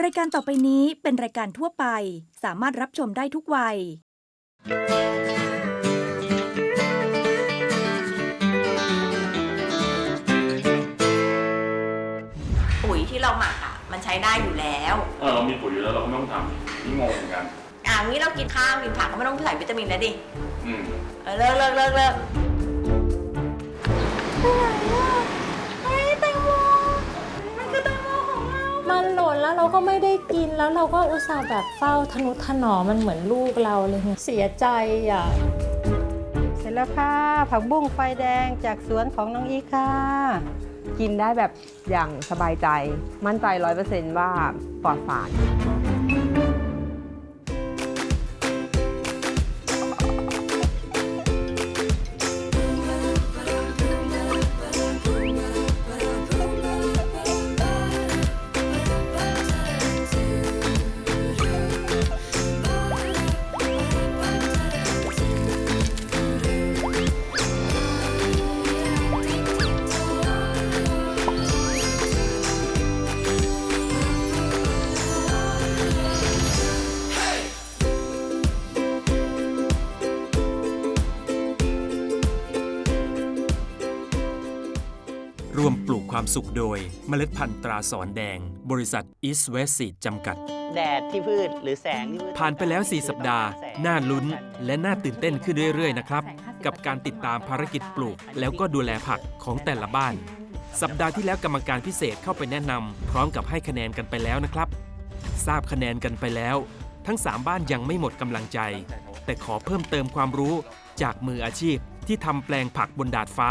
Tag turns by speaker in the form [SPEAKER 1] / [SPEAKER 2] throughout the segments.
[SPEAKER 1] รายการต่อไปนี้เป็นรายการทั่วไป สามารถรับชมได้ทุกวัย
[SPEAKER 2] ปุ๋ยที่เราหมักอะ มันใช้ได้อยู่แล้ว
[SPEAKER 3] เออเรามีปุ๋ยอยู่แล้วเราก็ไม่ต้องทำนี่งงเหมือนกัน
[SPEAKER 2] อ่างี้เรากินข้าวกินผักก็ไม่ต้องใส่วิตามินแล้วดิ
[SPEAKER 3] อืม
[SPEAKER 2] เออเลิกเลิกเลิกเลิก
[SPEAKER 4] เราก็ไม่ได้กินแล้วเราก็อุตส่าห์แบบเฝ้าทนุถนอมมันเหมือนลูกเราเลยเสียใจอะ
[SPEAKER 5] เสร็จแล้วค่ะ ผักบุ้งไฟแดงจากสวนของน้องอีค่ะ
[SPEAKER 6] กินได้แบบอย่างสบายใจ มั่นใจร้อยเปอร์เซนต์ว่าปลอดสาร
[SPEAKER 7] ร่วมปลูกความสุขโดยเมล็ดพันธุ์ตราสอนแดง บริษัท East West Seed จำกัด
[SPEAKER 8] แดดที่พืชหรือแสงที่พืช
[SPEAKER 7] ผ่านไปแล้ว 4 สัปดาห์ น่าลุ้นและน่าตื่นเต้นขึ้นเรื่อย ๆ นะครับ กับการติดตามภารกิจปลูก แล้วก็ดูแลผักของแต่ละบ้าน สัปดาห์ที่แล้วกรรมการพิเศษเข้าไปแนะนำพร้อมกับให้คะแนนกันไปแล้วนะครับ ทราบคะแนนกันไปแล้ว ทั้ง 3 บ้านยังไม่หมดกำลังใจ แต่ขอเพิ่มเติมความรู้จากมืออาชีพที่ทำแปลงผักบนดาดฟ้า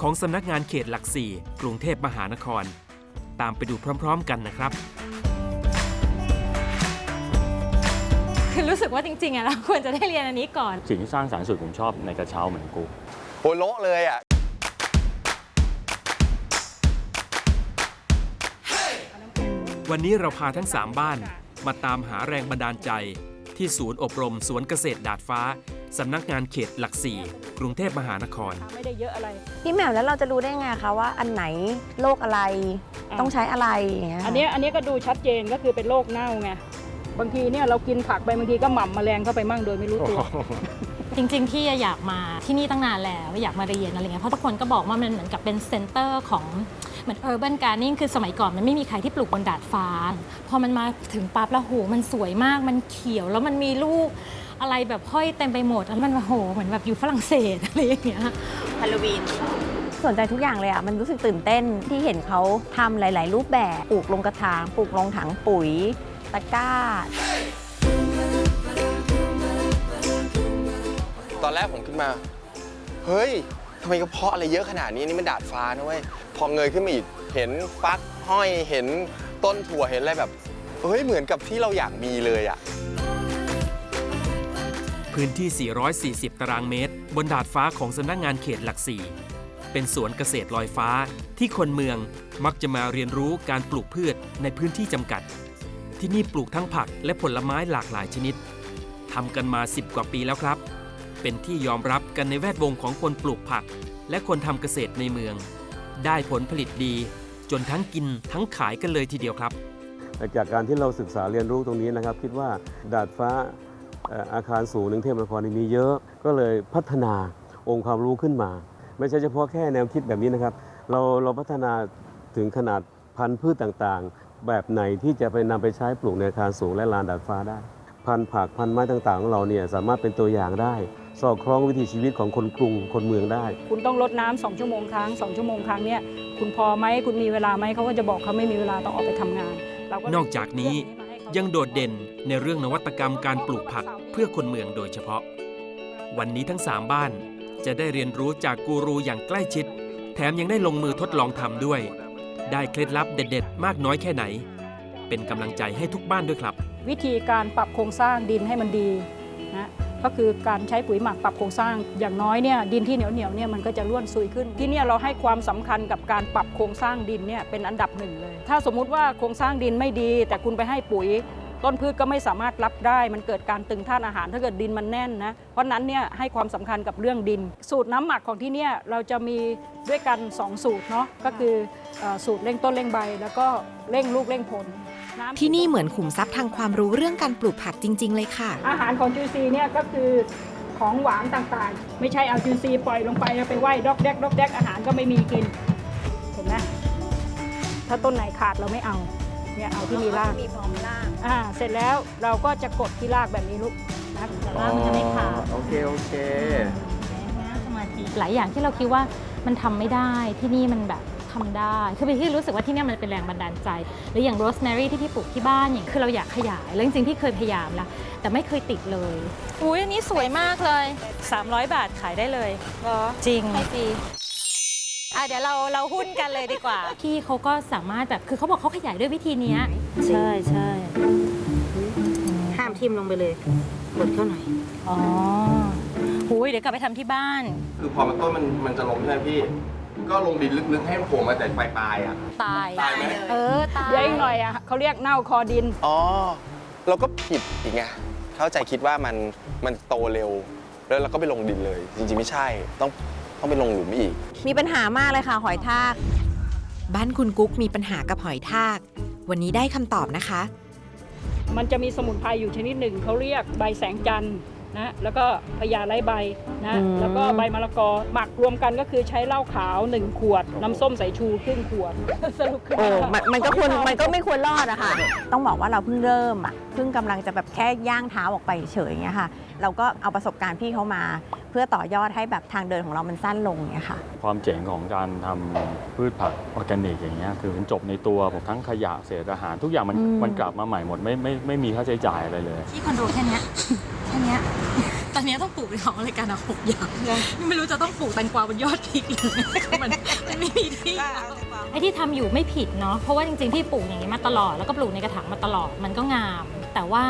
[SPEAKER 7] ของสำนักงานเขตหลักสี่กรุงเทพมหานคร ตามไปดูพร้อม ๆ กันนะครับ
[SPEAKER 4] คือรู้สึกว่าจริงๆอะเราควรจะได้เรียนอันนี้ก่อน
[SPEAKER 3] สิ่งที่สร้างสรรค์สุดผมชอบในกระเช้าเหมือนกู
[SPEAKER 9] โหโละเลยอะ
[SPEAKER 7] วันนี้เราพาทั้ง 3 บ้าน มาตามหาแรงบันดาลใจ ที่ศูนย์อบรมสวนเกษตรดาดฟ้า สำนักงานเขตหลักสี่กรุงเทพมหานคร
[SPEAKER 10] พี่แหม่มแล้วเราจะรู้ได้ไงคะว่าอันไหนโรคอะไรต้องใช้อะไรอย่างเงี้ย
[SPEAKER 5] อันเนี้ยอันเนี้ยก็ดูชัดเจนก็คือเป็นโรคเน่าไง บางทีเนี่ยเรากินผักไปบางทีก็หม่ำแมลงเข้าไปมั่งโดยไม่รู้ตัว
[SPEAKER 4] จริงๆ พี่อยากมาที่นี่ตั้งนานแล้วอยากมาเรียนอะไรเงี้ยเพราะทุกคนก็บอกว่ามันเหมือนกับเป็นเซ็นเตอร์ของเหมือน urban gardening คือสมัยก่อนมันไม่มีใครที่ปลูกบนดาดฟ้า พอมันมาถึงปั๊บแล้วโหมันสวยมากมันเขียวแล้วมันมีลูก อะไรแบบห้อยเต็มไปหมดแล้วมันโหเหมือนแบบอยู่ฝรั่งเศสอะไรอย่างเงี้ย
[SPEAKER 2] ฮาโลวีน
[SPEAKER 10] สนใจทุกอย่างเลยอะ มันรู้สึกตื่นเต้นที่เห็นเขาทำหลาย ๆ รูปแบบปลูกลงกระถางปลูกลงถังปุ๋ย ตะกร้า
[SPEAKER 9] ตอนแรกผมขึ้นมา เฮ้ยทำไมกระเพาะอะไรเยอะขนาดนี้นี่มันดาดฟ้านะเว้ย พอเงยขึ้นมาอีก เห็นฟักห้อยเห็นต้นถั่วเห็นอะไรแบบ เฮ้ย เหมือนกับที่เราอยากมีเลยอะ
[SPEAKER 7] พื้นที่ 440 ตารางเมตร บนดาดฟ้าของสำนักงานเขตหลักสี่เป็นสวนเกษตรลอยฟ้าที่คนเมืองมักจะมาเรียนรู้การปลูกพืชในพื้นที่จำกัด ที่นี่ปลูกทั้งผักและผลไม้หลากหลายชนิดทำกันมา 10 กว่าปีแล้วครับ เป็นที่ยอมรับกันในแวดวงของคนปลูกผัก และคนทำเกษตรในเมือง ได้ผลผลิตดี จนทั้งกินทั้งขายกันเลยทีเดียวครับ
[SPEAKER 11] จากการที่เราศึกษาเรียนรู้ตรงนี้นะครับ คิดว่าดาดฟ้า อ่ออาคารสูงในกรุงเทพมหานครนี่มีเยอะ ก็เลยพัฒนาองค์ความรู้ขึ้นมา ไม่ใช่เฉพาะแค่แนวคิดแบบนี้นะครับ เราเราพัฒนาถึงขนาดพันธุ์พืชต่างๆ แบบไหนที่จะไปนำไปใช้ปลูกในอาคารสูงและลานดาดฟ้าได้ พันธุ์ผักพันธุ์ไม้ต่างๆของเราเนี่ยสามารถเป็นตัวอย่างได้สอดคล้องวิถีชีวิตของคนกรุงคนเมืองได้
[SPEAKER 5] คุณต้องลดน้ำสองชั่วโมงครั้งสองชั่วโมงครั้งเนี่ยคุณพอไหมคุณมีเวลาไหมเขาก็จะบอกเขาไม่มีเวลาต้องออกไปทำงานเราเลย
[SPEAKER 7] นอกจากนี้ยังโดดเด่น ในเรื่องนวัตกรรมการปลูกผักเพื่อคนเมืองโดยเฉพาะ วันนี้ทั้ง 3 บ้านจะได้เรียนรู้จากกูรูอย่างใกล้ชิด แถมยังได้ลงมือทดลองทำด้วย ได้เคล็ดลับเด็ด ๆ มากน้อยแค่ไหน เป็นกำลังใจให้ทุกบ้านด้วยครับ
[SPEAKER 5] วิธีการปรับโครงสร้างดินให้มันดีนะก็คือการใช้ปุ๋ยหมักปรับโครงสร้างอย่างน้อยเนี่ยดินที่เหนียวเหนียวๆเนี่ยมันก็จะร่วนซุยขึ้น ที่นี่เราให้ความสำคัญกับการปรับโครงสร้างดินเนี่ยเป็นอันดับหนึ่งเลย ถ้าสมมุติว่าโครงสร้างดินไม่ดี แต่คุณไปให้ปุ๋ย ต้นพืชก็ไม่สามารถรับได้ มันเกิดการตึงธาตุอาหารถ้าเกิดดินมันแน่นนะ เพราะฉะนั้นเนี่ยให้ความสำคัญกับเรื่องดิน สูตรน้ำหมักของที่เนี่ยเราจะมีด้วยกัน 2 สูตรเนาะก็คือเอ่อสูตรเร่งต้นเร่งใบ แล้วก็เร่งลูกเร่งผล
[SPEAKER 12] ที่นี่เหมือนขุมทรัพย์ทางความรู้เรื่องการปลูกผักจริง ๆ เลยค่ะ
[SPEAKER 5] อาหารของจุลินทรีย์เนี่ยก็คือของหวานต่างๆ ไม่ใช่เอาจุลินทรีย์ปล่อยลงไปแล้วไปไหว้ดอกแดกดอกแดกอาหารก็ไม่มีกิน เห็นไหมถ้าต้นไหนขาดเราไม่เอา เนี่ยเอาที่มีราก
[SPEAKER 2] มีพร้อมราก
[SPEAKER 5] อ่า เสร็จแล้วเราก็จะกดที่รากแบบนี้ลูกนะ
[SPEAKER 4] แต่ว่ามันจะไม่ขาด
[SPEAKER 9] โอเค โอเค
[SPEAKER 4] สมาธิหลายอย่างที่เราคิดว่ามันทำไม่ได้ที่นี่มันแบบทำได้ คือพี่รู้สึกว่าที่เนี่ยมันเป็นแรงบันดาลใจ หรืออย่างโรสแมรี่ที่พี่ปลูกที่บ้านอย่างคือเราอยากขยายแล้วจริงๆพี่เคยพยายามแล้วแต่ไม่เคยติดเลย อุ้ยอันนี้สวยมากเลย 300 บาทขายได้เลยจริงให้ฟรี อะเดี๋ยวเราเราหุ้นกันเลยดีกว่า พี่เขาก็สามารถแบบคือเขาบอกเขาขยายด้วยวิธีเนี้ยใช่ใช่
[SPEAKER 10] ห้ามทิมลงไปเลยกดเข้าหน่อย
[SPEAKER 4] อ๋อหุยเดี๋ยวกลับไปทำที่บ้าน
[SPEAKER 9] คือพอมันต้นมันมันจะล้มใช่ไหมพี่ ก็ลงดินลึกๆให้มันโผล่มาแต่ปลายๆอะ
[SPEAKER 4] ตาย
[SPEAKER 9] ตายไหม
[SPEAKER 4] เออ ตาย
[SPEAKER 5] เดี๋ยวอีกหน่อยอะเขาเรียกเน่าคอดิน
[SPEAKER 9] อ๋อ เราก็ผิดอีกไง เข้าใจคิดว่ามันมันโตเร็ว แล้วเราก็ไปลงดินเลย จริงๆไม่ใช่ ต้อง ต้องไปลงหลุมอีก
[SPEAKER 10] มีปัญหามากเลยค่ะหอยทาก
[SPEAKER 12] บ้านคุณกุ๊กมีปัญหากับหอยทาก วันนี้ได้คำตอบนะคะ
[SPEAKER 5] มันจะมีสมุนไพรอยู่ชนิดหนึ่งเขาเรียกใบแสงจันทร์นะแล้วก็พญาไร้ใบนะ
[SPEAKER 10] อืม
[SPEAKER 5] แล้วก็ใบมะละกอหมักรวมกันก็คือใช้เหล้าขาว 1 ขวด น้ำส้มสายชูครึ่งขวด สรุปคือ
[SPEAKER 10] โอ้มันมันก็ควรมันก็ไม่ควรรอดอะค่ะ ต้องบอกว่าเราเพิ่งเริ่มอะเพิ่งกำลังจะแบบแค่ย่างเท้าออกไปเฉยๆอย่างเงี้ยค่ะเราก็เอาประสบการณ์พี่เขามา เพื่อต่อยอดให้แบบทางเดินของเรามันสั้นลงเงี้ยค่ะ
[SPEAKER 3] ความเจ๋งของการทำพืชผักออร์แกนิกอย่างเงี้ยคือมันจบในตัวผมทั้งขยะเศษอาหารทุกอย่างมัน
[SPEAKER 4] อืม
[SPEAKER 3] มันกลับมาใหม่หมดไม่ไม่ไม่มีค่าใช้จ่ายอะไรเลย
[SPEAKER 4] ที่คอนโดแค่เนี้ยแค่เนี้ยตอนเนี้ยต้องปลูกของอะไรกันอะหกอย่างไม่รู้จะต้องปลูกแตงกวาบนยอดพริกเลยมันมันไม่มีที่ไอ้ที่ทำอยู่ไม่ผิดเนาะเพราะว่าจริงๆพี่ปลูกอย่างนี้มาตลอดแล้วก็ปลูกในกระถางมาตลอดมันก็งาม แต่ว่า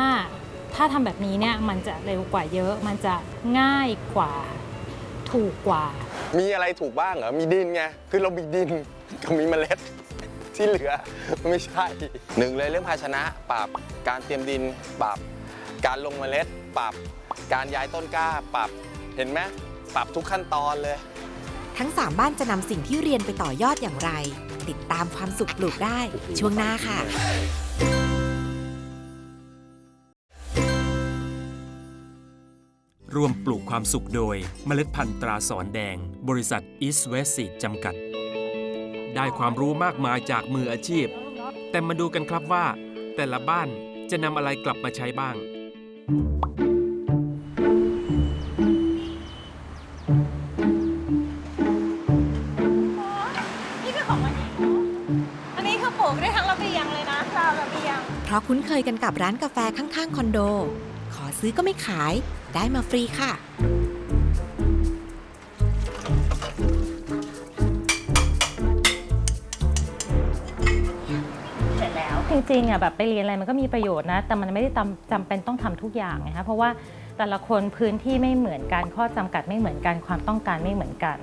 [SPEAKER 4] ถ้าทำแบบนี้เนี่ยมันจะเร็วกว่าเยอะ มันจะง่ายกว่า ถูกกว่า
[SPEAKER 9] มีอะไรถูกบ้างเหรอ มีดินไง คือเรามีดินกับมีเมล็ด ที่เหลือไม่ใช่หนึ่งเลยเรื่องภาชนะปรับการเตรียมดินปรับการลงเมล็ดปรับการย้ายต้นกล้าปรับเห็นไหมปรับทุกขั้นตอนเลย
[SPEAKER 12] ทั้ง 3 บ้านจะนำสิ่งที่เรียนไปต่อยอดอย่างไร ติดตามความสุขปลูกได้ ช่วงหน้าค่ะ
[SPEAKER 7] ร่วมปลูกความสุขโดยเมล็ดพันธุ์ตราสอนแดง บริษัท East West Seed จำกัด ได้ความรู้มากมายจากมืออาชีพ แต่มาดูกันครับว่า แต่ละบ้านจะนำอะไรกลับมาใช้บ้าง
[SPEAKER 4] นี่คือของวันนี้อันนี้คือปลูกได้ทั้งระเบียงเลยนะราวระเบียง
[SPEAKER 12] เพราะคุ้นเคยกันกับร้านกาแฟข้างๆ คอนโด ขอซื้อก็ไม่ขาย ได้มาฟรีค่ะ
[SPEAKER 4] เสร็จแล้ว จริงๆอะแบบไปเรียนอะไรมันก็มีประโยชน์นะ แต่มันไม่ได้จำจำเป็นต้องทำทุกอย่างไงคะเพราะว่าแต่ละคนพื้นที่ไม่เหมือนกันข้อจำกัดไม่เหมือนกันความต้องการไม่เหมือนกัน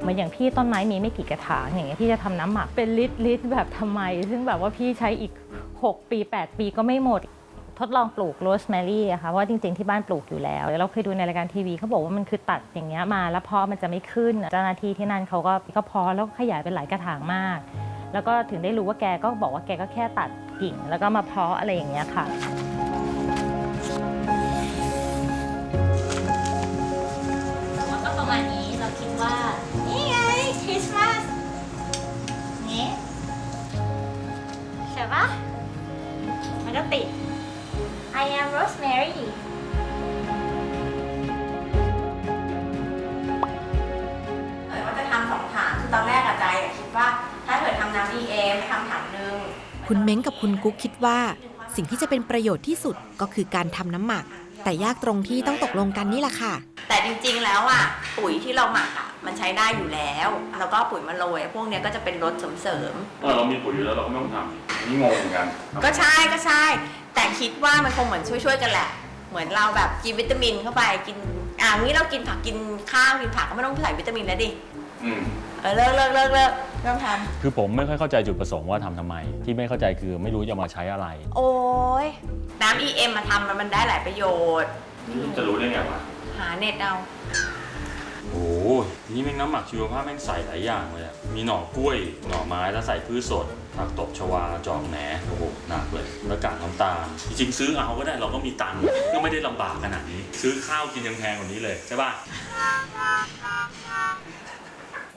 [SPEAKER 4] เหมือนอย่างพี่ต้นไม้มีไม่กี่กระถางอย่างเงี้ยพี่จะทำน้ำหมักเป็นลิตรลิตรแบบทำไม ซึ่งแบบว่าพี่ใช้อีก 6 ปี 8 ปีก็ไม่หมด ทดลองปลูกโรสแมรี่อะค่ะว่าจริงๆที่บ้านปลูกอยู่แล้วเราเคยดูในรายการทีวีเขาบอกว่ามันคือตัดอย่างเงี้ยมา แล้วเพาะมันจะไม่ขึ้นเจ้าหน้าที่ที่นั่นเขาก็ก็เพาะแล้วขยายเป็นหลายกระถางมาก แล้วก็ถึงได้รู้ว่าแกก็บอกว่าแกก็แค่ตัดกิ่ง แล้วก็มาเพาะอะไรอย่างเงี้ยค่ะแล้วก็ประมาณนี้เราคิดว่านี่ไงคริสต์มาสนี่ใช่ปะมันก็ติด am Rosemary
[SPEAKER 2] เกิดว่าจะทำสองถังคือตอนแรกอะใจอะคิดว่า ถ้าเกิดทำน้ำ EM ไม่ทำถังหนึง
[SPEAKER 12] คุณเม้งกับคุณกุ๊กคิดว่า สิ่งที่จะเป็นประโยชน์ที่สุดก็คือการทำน้ำหมัก แต่ยากตรงที่ต้องตกลงกันนี่แหละค่ะ
[SPEAKER 2] แต่จริงๆแล้วอะปุ๋ยที่เราหมักอะมันใช้ได้อยู่แล้ว แล้วก็ปุ๋ยมาโรยพวกเนี้ยก็จะเป็นรสเสริม
[SPEAKER 3] เออเรามีปุ๋ยอยู่แล้วเราก็ไม่ต้องทำนี่งงเหมือนกัน
[SPEAKER 2] ๆก็ใช่ก็ใช่ แต่คิดว่ามันคงเหมือนช่วยๆกันแหละ เหมือนเราแบบกินวิตามินเข้าไปกินอ่างี้เรากินผักกินข้าวกินผักก็ไม่ต้องใส่วิตามินแล้วดิ
[SPEAKER 3] อืม
[SPEAKER 2] เออเลิกเลิกเลิกเลิกเริ่มท
[SPEAKER 3] คือผมไม่ค่อยเข้าใจจุดประสงค์ว่าทำทำไม ที่ไม่เข้าใจคือไม่รู้จะเอามาใช้อะไรำ
[SPEAKER 2] โอ้ยน้ำ EM มาทำมันมันได้หลายประโยชน์
[SPEAKER 3] จะรู้ได้ไงวะ
[SPEAKER 2] หาเน็ตเอา
[SPEAKER 3] โอ้โหทีนี้แม่งน้ำหมักชีวภาพแม่งใส่หลายอย่างเลยอะมีหน่อกล้วย หน่อไม้แล้วใส่พืชสดผักตบชวาจอกแหนโอ้โหหนักเลยแล้วกากน้ำตาลจริงๆซื้อเอาก็ได้เราก็มีตังค์ก็ไม่ได้ลำบากขนาดนี้ ซื้อข้าวกินยังแพงกว่านี้เลยใช่ป่ะ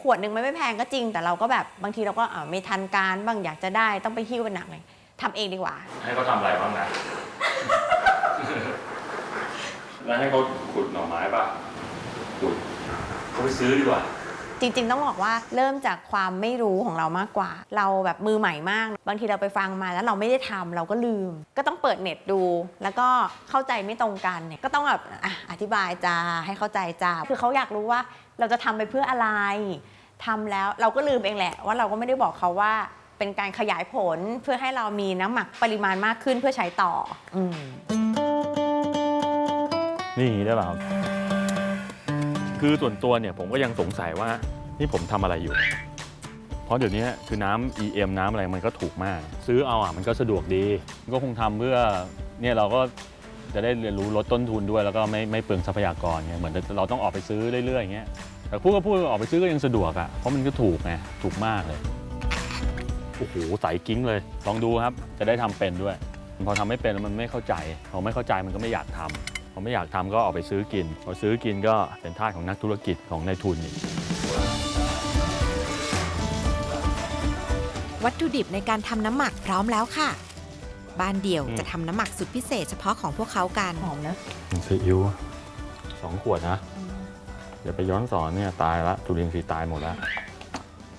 [SPEAKER 2] ขวดหนึ่งมันไม่แพงก็จริง แต่เราก็แบบบางทีเราก็อ่าไม่ทันการบ้างอยากจะได้ต้องไปหิ้วกันหนักเลยทำเองดีกว่า
[SPEAKER 3] ให้เขาทำอะไรบ้างนะ แล้วให้เขาขุดหน่อไม้ป่ะขุด เขาไปซื้อดีกว่า
[SPEAKER 2] จริงๆ ต้องบอกว่าเริ่มจากความไม่รู้ของเรามากกว่า เราแบบมือใหม่มาก บางทีเราไปฟังมาแล้วเราไม่ได้ทำเราก็ลืม ก็ต้องเปิดเน็ตดู แล้วก็เข้าใจไม่ตรงกันเนี่ยก็ต้องแบบอะอธิบายจ้าให้เข้าใจจ้าคือเขาอยากรู้ว่าเราจะทำไปเพื่ออะไรทำแล้วเราก็ลืมเองแหละ ว่าเราก็ไม่ได้บอกเขาว่าเป็นการขยายผลเพื่อให้เรามีน้ำหมักปริมาณมากขึ้นเพื่อใช้ต่ออืม
[SPEAKER 3] นี่อย่างนี้ได้เปล่าครับ คือส่วนตัวเนี่ยผมก็ยังสงสัยว่านี่ผมทำอะไรอยู่ เพราะเดี๋ยวนี้คือน้ำ EM น้ำอะไรมันก็ถูกมาก ซื้อเอาอะมันก็สะดวกดีก็คงทำเพื่อเนี่ยเราก็จะได้เรียนรู้ลดต้นทุนด้วยแล้วก็ไม่ไม่เปลืองทรัพยากรเงี้ยเหมือนเราต้องออกไปซื้อเรื่อยๆอย่างเงี้ยแต่พูดก็พูดออกไปซื้อก็ยังสะดวกอะเพราะมันก็ถูกไงถูกมากเลยโอ้โหใสกิ้งเลย ลองดูครับจะได้ทำเป็นด้วย พอทำไม่เป็นมันไม่เข้าใจพอไม่เข้าใจมันก็ไม่อยากทำ พอไม่อยากทำก็ออกไปซื้อกินพอซื้อกินก็เป็นทาสของนักธุรกิจของนายทุนอีก
[SPEAKER 12] วัตถุดิบในการทำน้ำหมักพร้อมแล้วค่ะ บ้านเดี่ยว
[SPEAKER 3] อืม
[SPEAKER 12] จะทำน้ำหมักสุดพิเศษเฉพาะของพวกเขากัน
[SPEAKER 2] หอมนะ
[SPEAKER 3] ซีอิ๊วสองขวดนะ เดี๋ยวไปย้อนสอนเนี่ยตายละจุลินทรีย์ตายหมดแล้ว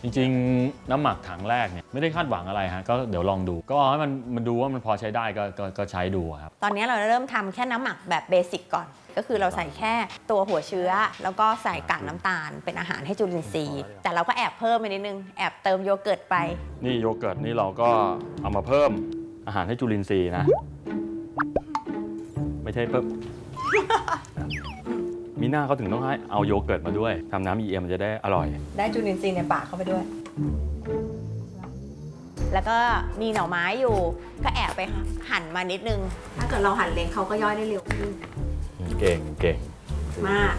[SPEAKER 3] จริงๆ น้ำหมักถังแรกเนี่ยไม่ได้คาดหวังอะไรฮะก็เดี๋ยวลองดู ก็ให้มันมันดูว่ามันพอใช้ได้ก็ก็ก็ใช้ดูครับ
[SPEAKER 2] ตอนนี้เราเริ่มทำแค่น้ำหมักแบบเบสิกก่อน ก็คือเราใส่แค่ตัวหัวเชื้อ แล้วก็ใส่กากน้ำตาล เป็นอาหารให้จุลินทรีย์ แต่เราก็แอบเพิ่มไปนิดนึง แอบเติมโยเกิร์ตไป
[SPEAKER 3] นี่โยเกิร์ตนี่เราก็เอามาเพิ่มอาหารให้จุลินทรีย์นะ ไม่ใช่เพิ่ม มีหน้าเขาถึงต้องให้เอาโยเกิร์ตมาด้วยทำน้ำ EM มันจะได้อร่อย
[SPEAKER 2] ได้จุลินทรีย์ในปากเข้าไปด้วย แล้วก็มีหน่อไม้อยู่ ก็แอบไปหั่นมานิดนึง ถ้าเกิดเราหั่นเล็กเขาก็ย่อยได้เร็วขึ้น
[SPEAKER 3] เก่งเก่ง
[SPEAKER 2] มาก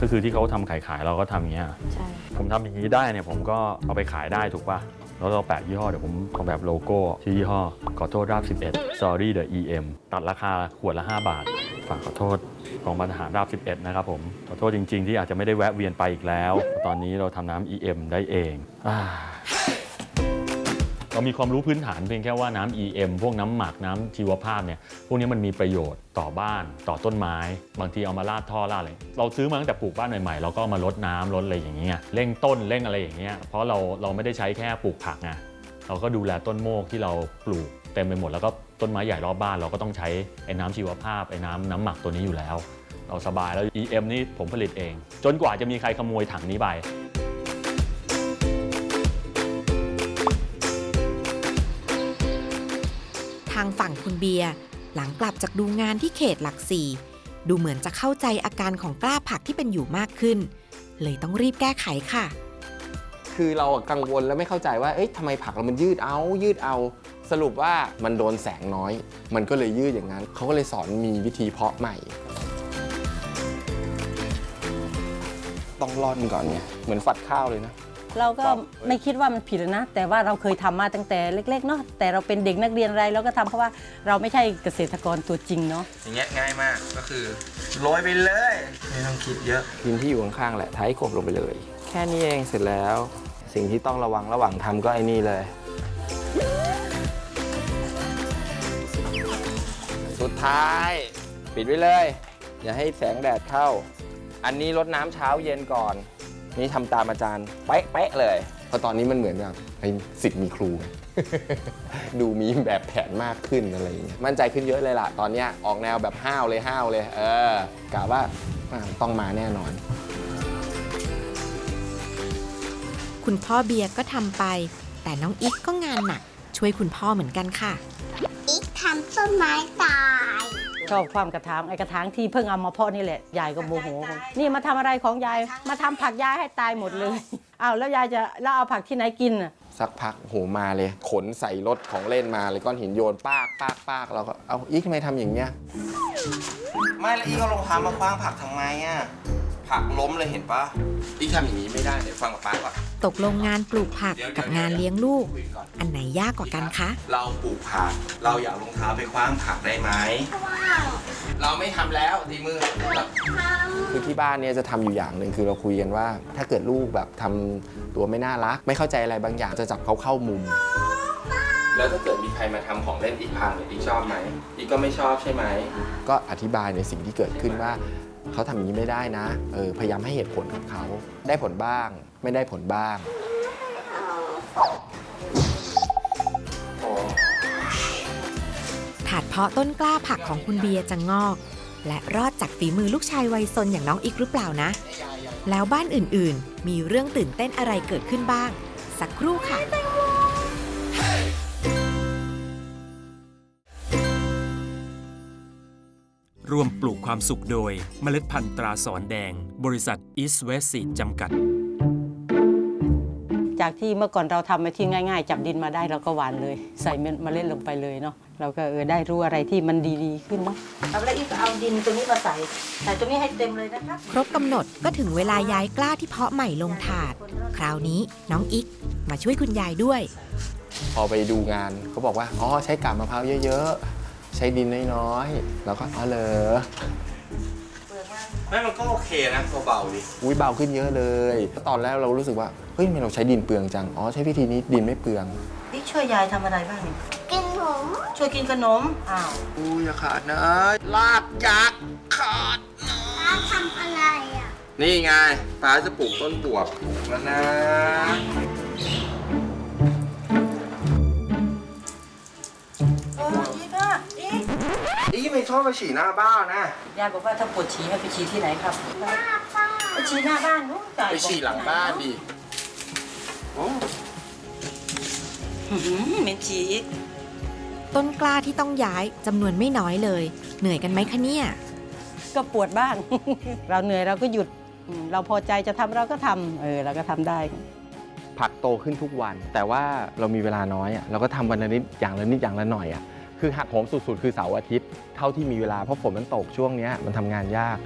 [SPEAKER 3] ก็คือที่เขาทำขายขายๆเราก็ทำอย่างเงี้ย
[SPEAKER 2] ใช่
[SPEAKER 3] ผมทำอย่างนี้ได้เนี่ยผมก็เอาไปขายได้ถูกป่ะ แล้วเราแปะยี่ห้อเดี๋ยวผมเอาแบบโลโก้ชื่อยี่ห้อขอโทษราบ 11 Sorry the EM ตัดราคาขวดละ 5 บาท ฝากขอโทษ กองบรรหารราบ 11 นะครับผมขอโทษจริง ๆ ที่อาจจะไม่ได้แวะเวียนไปอีกแล้ว ตอนนี้เราทำน้ำ EM ได้เองอาเรามีความรู้พื้นฐานเพียงแค่ว่าน้ำ EM พวกน้ำหมักน้ำชีวภาพเนี่ย พวกนี้มันมีประโยชน์ต่อบ้านต่อต้นไม้ บางทีเอามาลาดท่อลาดอะไร เราซื้อมาตั้งแต่ปลูกบ้านใหม่ๆ เราก็เอามาลดน้ำลดอะไรอย่างเงี้ย เร่งต้นเร่งอะไรอย่างเงี้ย เพราะเราเราไม่ได้ใช้แค่ปลูกผักไง เราก็ดูแลต้นโมกที่เราปลูกเต็มไปหมดแล้วก็ ต้นไม้ใหญ่รอบบ้านเราก็ต้องใช้ไอ้น้ำชีวภาพไอ้น้ำน้ำหมักตัวนี้อยู่แล้ว เราสบายแล้ว EM นี่ผมผลิตเอง จนกว่าจะมีใครขโมยถังนี้ไป
[SPEAKER 12] ทางฝั่งคุณเบียร์หลังกลับจากดูงานที่เขตหลักสี่ดูเหมือนจะเข้าใจอาการของกล้าผักที่เป็นอยู่มากขึ้น เลยต้องรีบแก้ไขค่ะ
[SPEAKER 9] คือเรากังวลและไม่เข้าใจว่า เอ๊ะทำไมผักเรามันยืดเอา ยืดเอา สรุปว่ามันโดนแสงน้อย มันก็เลยยืดอย่างนั้น เขาก็เลยสอนมีวิธีเพาะใหม่ ต้องร่อนก่อนไงเหมือนฝัดข้าวเลยนะ
[SPEAKER 13] เราก็ไม่คิดว่ามันผิดนะ แต่ว่าเราเคยทำมาตั้งแต่เล็กๆเนาะแต่เราเป็นเด็กนักเรียนอะไรเราก็ทำเพราะว่าเราไม่ใช่เกษตรกรตัวจริงเนาะ
[SPEAKER 9] อย่างเงี้ยง่ายมากก็คือโรยไปเลยไม่ต้องคิดเยอะดินที่อยู่ข้างๆแหละท้ายกบลงไปเลย แค่นี้เองเสร็จแล้ว สิ่งที่ต้องระวังระหว่างทำก็ไอ้นี่เลย สุดท้าย ปิดไว้เลย อย่าให้แสงแดดเข้า อันนี้รดน้ำเช้าเย็นก่อน นี่ทำตามอาจารย์เป๊ะๆเลย เพราะตอนนี้มันเหมือนแบบไอ้สิทธิ์มีครูไง ดูมีแบบแผนมากขึ้นอะไรอย่างเงี้ยมั่นใจขึ้นเยอะเลยล่ะ ตอนเนี้ยออกแนวแบบห้าวเลยห้าวเลย เออกะว่าอ่าต้องมาแน่นอน
[SPEAKER 12] คุณพ่อเบียร์ก็ทำไป แต่น้องอิกก็งานหนักช่วยคุณพ่อเหมือนกันค่ะ
[SPEAKER 14] อีกทำต้นไม้ตาย
[SPEAKER 13] ชอบความกระถางไอ้กระถางที่เพิ่งเอามาเพาะนี่แหละยายก็โมโห นี่มาทำอะไรของยายมาทำผักยายให้ตายหมดเลยอ้าวแล้วยายจะแล้วเอาผักที่ไหนกินน่ะ
[SPEAKER 9] สักพักโหมาเลย ขนใส่รถของเล่นมาเลยก้อนหินโยนปากปากปากเราก็เอาอีกทำไมทำอย่างเงี้ยไม่แล้วอีกเอารองเท้ามาคว้างผักทำไมอะ ผักล้มเลยเห็นปะอีกทำอย่างนี้ไม่ได้เดี๋ยวฟังกับป้าก่อน
[SPEAKER 12] ตกลงงานปลูกผักกับงานเลี้ยงลูก อันไหนยากกว่ากันคะ
[SPEAKER 9] เราปลูกผัก เราอยากลงเท้าไปคว้างผักได้ไหม เราไม่ทำแล้วทีมือ คือที่บ้านเนี่ยจะทำอยู่อย่างหนึ่งคือเราคุยกันว่า ถ้าเกิดลูกแบบทำตัวไม่น่ารัก ไม่เข้าใจอะไรบางอย่างจะจับเขาเข้ามุม แล้วถ้าเกิดมีใครมาทำของเล่นอีกพังเนี่ยอีกชอบไหมอีกก็ไม่ชอบใช่ไหม ก็อธิบายในสิ่งที่เกิดขึ้นว่า เขาทำอย่างนี้ไม่ได้นะเออพยายามให้เหตุผลกับเขาได้ผลบ้าง ไม่ได้ผลบ้าง
[SPEAKER 12] ถาดเพาะต้นกล้าผักของคุณเบียร์จะงอก และรอดจากฝีมือลูกชายวัยซนอย่างน้องอีกหรือเปล่านะ แล้วบ้านอื่นๆ มีเรื่องตื่นเต้นอะไรเกิดขึ้นบ้าง สักครู่ค่ะ
[SPEAKER 7] ร่วมปลูกความสุขโดยเมล็ดพันธุ์ตราสอนแดง บริษัท East West Seed จำกัด
[SPEAKER 13] จากที่เมื่อก่อนเราทำมาที่ง่าย ๆ จับดินมาได้เราก็หวานเลย ใส่เมล็ดลงไปเลยเนาะเราก็เออได้รู้อะไรที่มันดีๆขึ้นเนาะเอาแล้วอีกเอาดินตัวนี้มาใส่ใส่ตัวนี้ให้เต็มเลยนะครับ
[SPEAKER 12] ครบกำหนดก็ถึงเวลาย้ายกล้าที่เพาะใหม่ลงถาด คราวนี้น้องอิกมาช่วยคุณยายด้วย
[SPEAKER 9] พอไปดูงานเขาบอกว่าอ๋อใช้กาบมะพร้าวเยอะๆ ใช้ดินน้อยๆแล้วก็อ๋อเหรอไม่มันก็โอเคนะเบาๆดิอุ้ยเบาขึ้นเยอะเลย ตอนแรกเรารู้สึกว่า เฮ้ยทำไมเราใช้ดินเปลืองจัง อ๋อ ใช้วิธีนี้ดินไม่เปลือง
[SPEAKER 13] นี่ช่วยยายทำอะไรบ้างนี่
[SPEAKER 14] กินหมู
[SPEAKER 13] ช่วยกินขนม อ้าว
[SPEAKER 9] อุ้ยอย่าขาดนะลาบยักษ์ขาด
[SPEAKER 14] ป้าทำอะไรอะ
[SPEAKER 9] นี่ไงป้าจะปลูกต้นบวบแล้วนะ
[SPEAKER 13] เอออีกอะอีก
[SPEAKER 9] อีไม่ชอบมาฉี่หน้าบ้านนะ
[SPEAKER 13] ยายบอกว่าถ้าปวดฉี่ให้ไปฉี่ที่ไหนครับไปฉี่หน้าบ้านนู้นจ่าย
[SPEAKER 9] ไปฉี่หลังบ้านดิ โอ้
[SPEAKER 13] อื้อหือเหม็นฉี่อีก
[SPEAKER 12] ต้นกล้าที่ต้องย้ายจำนวนไม่น้อยเลย เหนื่อยกันไหมคะเนี่ย
[SPEAKER 13] ก็ปวดบ้าง เราเหนื่อยเราก็หยุดอืมเราพอใจจะทำเราก็ทำเออเราก็ทำได้
[SPEAKER 9] ผักโตขึ้นทุกวัน แต่ว่าเรามีเวลาน้อยอะเราก็ทำวันละนิดอย่างละนิดอย่างละหน่อยอะคือหักโหมสุดๆ คือเสาร์อาทิตย์ เท่าที่มีเวลาเพราะฝนมันตกช่วงเนี้ยมันทำงานยาก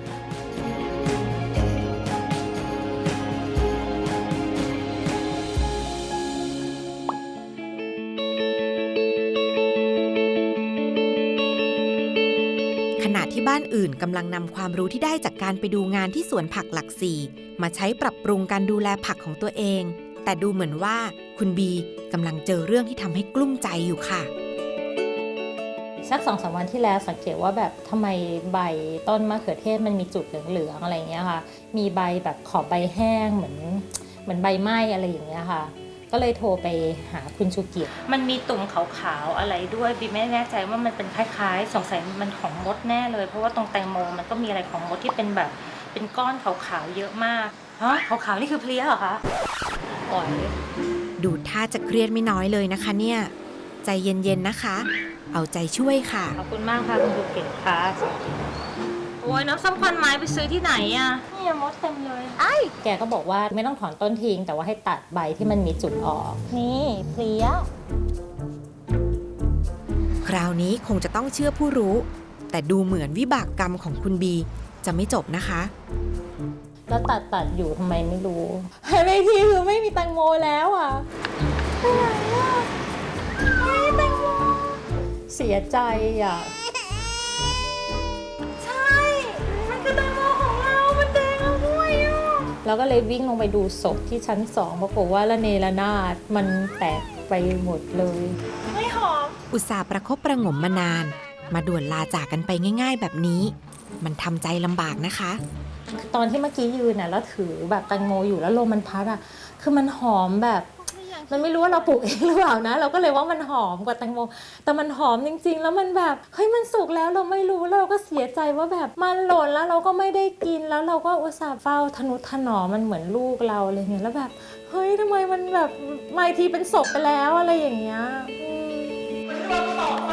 [SPEAKER 12] ที่บ้านอื่นกำลังนำความรู้ที่ได้จากการไปดูงานที่สวนผักหลักสี่มาใช้ปรับปรุงการดูแลผักของตัวเอง แต่ดูเหมือนว่าคุณบีกำลังเจอเรื่องที่ทำให้กลุ้มใจอยู่ค่ะ
[SPEAKER 4] สักสองสามวันที่แล้วสังเกตว่าแบบทำไมใบต้นมะเขือเทศมันมีจุดเหลืองๆอะไรอย่างเงี้ยค่ะ มีใบแบบขอบใบแห้งเหมือนเหมือนใบไหม้อะไรอย่างเงี้ยค่ะ ก็เลยโทรไปหาคุณชูเกียรติ มันมีตุ่มขาวๆอะไรด้วยบีไม่แน่ใจว่ามันเป็นคล้ายๆ สงสัยมันของมดแน่เลย เพราะว่าตรงแตงโมมันก็มีอะไรของมดที่เป็นแบบเป็นก้อนขาวๆเยอะมากฮะขาวๆนี่คือเพลี้ยเหรอคะอ่อย
[SPEAKER 12] ดูท่าจะเครียดไม่น้อยเลยนะคะเนี่ย ใจเย็นๆนะคะ เอาใจช่วยค่ะ
[SPEAKER 4] ขอบคุณมากค่ะคุณภูเก็ตค่ะโอ้ยน้ำส้มควันไม้ไปซื้อที่ไหนอะนี่มดเต็มเลยไอ้แกก็บอกว่าไม่ต้องถอนต้นทิ้ง แต่ว่าให้ตัดใบที่มันมีจุดออก นี่เพลี้ย
[SPEAKER 12] คราวนี้คงจะต้องเชื่อผู้รู้ แต่ดูเหมือนวิบากกรรมของคุณบีจะไม่จบนะคะ
[SPEAKER 4] แล้วตัดตัดอยู่ทำไมไม่รู้ไฮไลท์ที่คือไม่มีแตงโมแล้วอะไปไหนอะไม่มีแตงโมเสียใจอะ แล้วก็เลยวิ่งลงไปดูศพที่ชั้นสองปรากฏว่าละเนระนาดมันแตกไปหมดเลย ไม่หอม
[SPEAKER 12] อุตส่าห์ประคบประหงมมานาน มาด่วนลาจากกันไปง่าย ๆ แบบนี้ มันทำใจลำบากนะคะ
[SPEAKER 4] ตอนที่เมื่อกี้ยืนน่ะแล้วถือแบบแตงโมอยู่แล้วลมมันพัดอะ คือมันหอมแบบ มันไม่รู้ว่าเราปลูกเองหรือเปล่านะ เราก็เลยว่ามันหอมกว่าแตงโม แต่มันหอมจริง ๆ แล้วมันแบบเฮ้ยมันสุกแล้วเราไม่รู้เราก็เสียใจว่าแบบมันหล่นแล้วเราก็ไม่ได้กินแล้วเราก็อุตส่าห์เฝ้าทนุถนอมมันเหมือนลูกเราอะไรเงี้ยแล้วแบบเฮ้ยทำไมมันแบบมาอีกทีเป็นศพไปแล้วอะไรอย่างเงี้ยอืมมันโดนตอกไป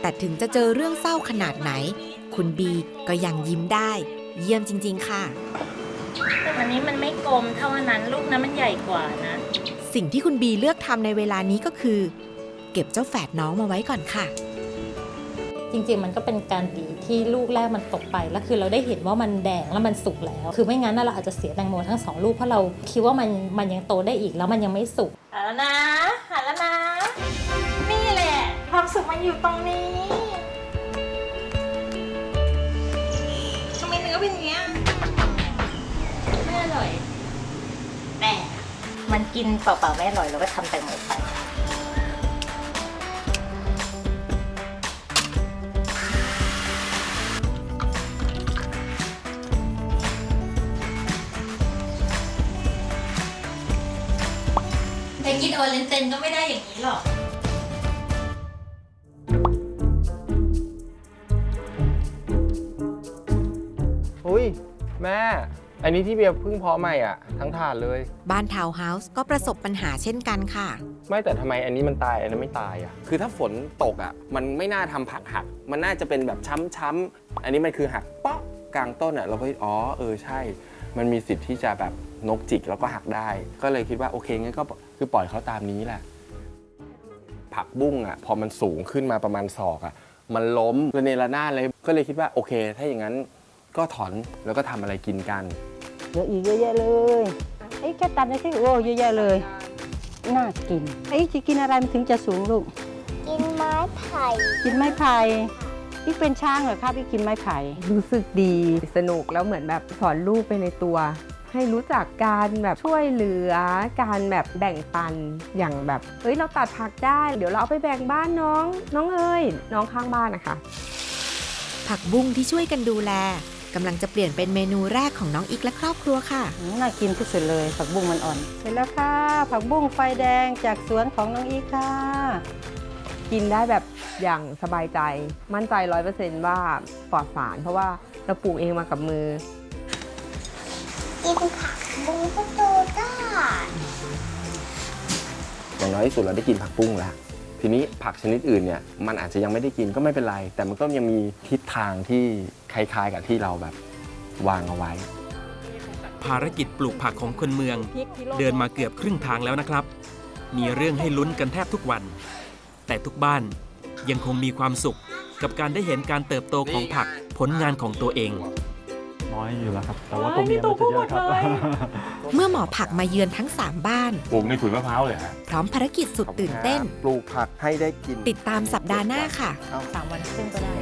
[SPEAKER 12] แต่ถึงจะเจอเรื่องเศร้าขนาดไหน คุณบีก็ยังยิ้มได้ เยี่ยมจริง ๆ ค่ะ
[SPEAKER 4] แต่อันนี้มันไม่กลมเท่าอันนั้นลูกนั้นมันใหญ่กว่านะ
[SPEAKER 12] สิ่งที่คุณบีเลือกทำในเวลานี้ก็คือ เก็บเจ้าแฝดน้องมาไว้ก่อนค่ะ
[SPEAKER 4] จจริงๆ มันก็เป็นการดีที่ลูกแรกมันตกไป แล้วคือเราได้เห็นว่ามันแดงแล้วมันสุกแล้ว คือไม่งั้นน่ะเราอาจจะเสียแตงโมทั้งสองลูกเพราะเราคิดว่ามันมันยังโตได้อีกแล้วมันยังไม่สุก หันแล้วนะหันแล้วนะ นี่แหละ ความสุขมันอยู่ตรงนี้ทำไมเนื้อเป็นอย่างเงี้ยไม่อร่อยแต่ มันกินเปล่าๆไม่อร่อยเราก็ทำแตงโมไปแต่กินโอเลนเซนก็ไม่ได้อย่างนี้หรอก
[SPEAKER 9] อันนี้ที่เบียร์เพิ่งเพาะใหม่อะ ทั้งถาดเลย
[SPEAKER 12] บ้านทาวน์เฮาส์ก็ประสบปัญหาเช่นกันค่ะ
[SPEAKER 9] ไม่แต่ทำไมอันนี้มันตายอันนั้นไม่ตายอะ คือถ้าฝนตกอะ มันไม่น่าทำผักหัก มันน่าจะเป็นแบบช้ำๆอันนี้มันคือหักป๊อกกลางต้นอะเราก็อ๋อเออใช่ มันมีสิทธิ์ที่จะแบบนกจิกแล้วก็หักได้ ก็เลยคิดว่าโอเคงั้นก็คือปล่อยเขาตามนี้แหละ ผักบุ้งอะพอมันสูงขึ้นมาประมาณศอกอะ มันล้มระเนระนาดเลยก็เลยคิดว่าโอเค ถ้าอย่างนั้นก็ถอนแล้วก็ทำอะไรกินกัน
[SPEAKER 13] เยอะอีกเยอะแยะเลยไอ้แค่ตัดได้ที่โอ้เยอะแยะเลย น่ากินไอ้จะกินอะไรมันถึงจะสูงลูก
[SPEAKER 14] กินไม้ไผ่
[SPEAKER 13] กินไม้ไผ่พี่เป็นช้างเหรอครับพี่กินไม้ไผ่
[SPEAKER 6] รู้สึกดีสนุกแล้วเหมือนแบบสอนลูกไปในตัว ให้รู้จักการแบบช่วยเหลือ การแบบแบ่งปันอย่างแบบเฮ้ยเราตัดผักได้ เดี๋ยวเราเอาไปแบ่งบ้านน้อง น้องเอ้ยน้องข้างบ้านนะคะ
[SPEAKER 12] ผักบุ้งที่ช่วยกันดูแล กำลังจะเปลี่ยนเป็นเมนูแรกของน้องอีกและครอบครัวค่ะ
[SPEAKER 13] น่ากินที่สุดเลยผักบุ้งมันอ่อน เสร็จแล้วค่ะ ผักบุ้งไฟแดงจากสวนของน้องอีกค่ะ
[SPEAKER 6] กินได้แบบอย่างสบายใจ มั่นใจร้อยเปอร์เซนต์ว่าปลอดสาร เพราะว่าเราปลูกเองมากับมือ
[SPEAKER 14] กินผักบุ้งก็โตได้
[SPEAKER 9] อย่างน้อยที่สุดเราได้กินผักบุ้งแล้ว ทีนี้ผักชนิดอื่นเนี่ยมันอาจจะยังไม่ได้กินก็ไม่เป็นไร แต่มันก็ยังมีทิศทางที่คล้ายๆกับที่เราแบบวางเอาไว้
[SPEAKER 7] ภารกิจปลูกผักของคนเมือง เดินมาเกือบครึ่งทางแล้วนะครับ มีเรื่องให้ลุ้นกันแทบทุกวัน แต่ทุกบ้านยังคงมีความสุขกับการได้เห็นการเติบโตของผักผลงานของตัวเอง
[SPEAKER 3] น้อยอยู่แล้วครับ แต่ว่าตัวเมียมันจะเยอะครับ
[SPEAKER 12] เมื่อหมอผักมาเยือนทั้ง 3 บ้าน
[SPEAKER 3] ปลูกในถุนมะพร้าวเลยฮะ
[SPEAKER 12] พร้อมภารกิจสุดตื่นเต้น
[SPEAKER 9] ปลูกผักให้ได้กิน
[SPEAKER 12] ติดตามสัปดาห์หน้าค่ะ
[SPEAKER 4] สามวันครึ่งก็ได้